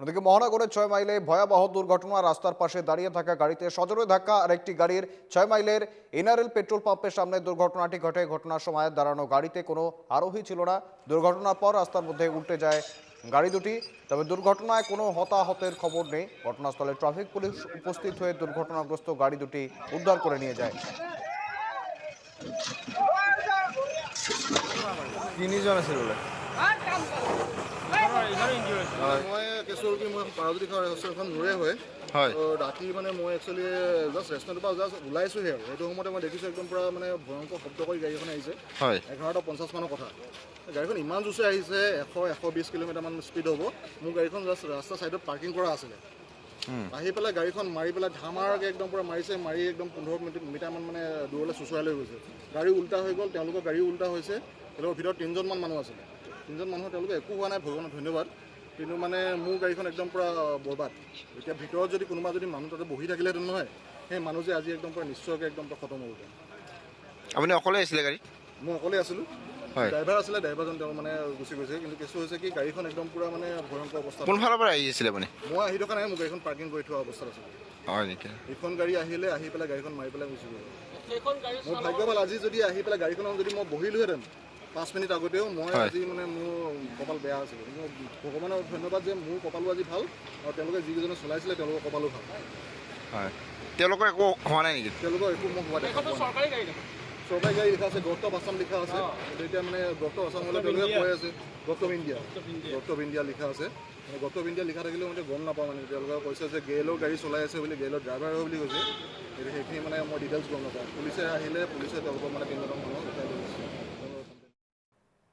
অন্যদিকে মহানগরের ছয় মাইলে ভয়াবহ দুর্ঘটনা রাস্তার পাশে দাঁড়িয়ে থাকা গাড়িতে সজোরে ধাক্কা আর একটি গাড়ির ছয় মাইলের এনআরএল পেট্রোল পাম্পের সামনে দুর্ঘটনাটি ঘটে। ঘটনার সময় দাঁড়ানো গাড়িতে কোনো আরোহী ছিল না। দুর্ঘটনার পর রাস্তার মধ্যে উল্টে যায় গাড়ি দুটি। তবে দুর্ঘটনায় কোনো হতাহতের খবর নেই। ঘটনাস্থলে ট্রাফিক পুলিশ উপস্থিত হয়ে দুর্ঘটনাগ্রস্ত গাড়ি দুটি উদ্ধার করে নিয়ে যায়। তিনিজন আছিল বোলে কি মই পাৰজুতি খাওঁ ৰেষ্টুৰেণ্টখন মোৰে হয়। হয়। ৰাতি মানে মই একচুৱেলি জাষ্ট ৰেষ্টুৰেণ্টৰ পৰা জাষ্ট ওলাইছোঁহে আৰু। সেইটো সময়তে মই দেখিছোঁ একদম পূৰা মানে ভয়ংকৰ শব্দ কৰি গাড়ী এখন আহিছে। হয়। এঘাৰটা পঞ্চাছ মানৰ কথা। গাড়ীখন ইমান জোৰছে আহিছে এশ এশ বিছ কিলোমিটাৰমান স্পীড হ'ব। মোৰ গাড়ীখন জাষ্ট ৰাস্তা ছাইডত পাৰ্কিং কৰা আছিলে। আহি পেলাই গাড়ীখন মাৰি পেলাই ধামাৰকৈ একদম পূৰা মাৰিছে মাৰি একদম পোন্ধৰ মিটাৰমান মানে দূৰলৈ চুচৰাই লৈ গৈছে। গাড়ী উল্টা হৈ গ'ল তেওঁলোকৰ গাড়ীও উল্টা হৈছে। তেওঁলোকৰ ভিতৰত তিনিজনমান মানুহ আছিলে। তিনিজন মানুহ তেওঁলোকে একো হোৱা নাই ভগৱানক ধন্যবাদ। কিন্তু মানে মোৰ গাড়ীখন একদম পূৰা বৰবাদ। এতিয়া ভিতৰত যদি কোনোবা যদি মানুহ তাতে বহি থাকিলেহেঁতেন নহয় সেই মানুহ যে আজি একদম পূৰা নিশ্চয়কৈ একদম পূৰা খতম হ'লহেঁতেন আপুনি অকলে আহিছিলে গাড়ী মই অকলে আছিলোঁ। হয়। ড্ৰাইভাৰ আছিলে ড্ৰাইভাৰজন তেওঁ মানে গুচি গৈছে। কিন্তু কেছটো হৈছে কি গাড়ীখন একদম পূৰা মানে ভয়ংকৰ অৱস্থা কোনফালৰ পৰা আহি আছিলে আপুনি? মই আহি থকা নাই মোৰ গাড়ীখন পাৰ্কিং কৰি থোৱা অৱস্থাত আছিলোঁ। হয় নেকি? এইখন গাড়ী আহিলে আহি পেলাই গাড়ীখন মাৰি পেলাই গুচি গ'ল। মোৰ ভাগ্য ভাল আজি যদি আহি পেলাই গাড়ীখনত যদি মই বহিলোহেঁতেন পাঁচ মিনিট আগতেও মই। আজি মানে মোৰ কপাল বেয়া আছিলে। ভগৱানৰ ধন্যবাদ যে মোৰ কপালো আজি ভাল আৰু তেওঁলোকে যিকেইজনে চলাইছিলে তেওঁলোকৰ কপালো ভাল। হয়। তেওঁলোকৰ একো হোৱা নাই নেকি? তেওঁলোকৰ একো মোক হোৱা দেখা নাই। চৰকাৰী গাড়ী লিখা আছে গভট অফ আছাম লিখা আছে। এতিয়া মানে গভট অফ আছাম হ'লে তেওঁলোকে কৈ আছে government of India government of India লিখা আছে। মানে গভট অফ ইণ্ডিয়া লিখা থাকিলেও মই গম নাপাওঁ মানে। তেওঁলোকে কৈছে যে গেলৰ গাড়ী চলাই আছে বুলি গেলৰ ড্ৰাইভাৰ হয় বুলি কৈছে। কিন্তু সেইখিনি মানে মই ডিটেইলছ গম নাপাওঁ। পুলিচে আহিলে পুলিচে তেওঁলোকক মানে তিনিজন মানুহক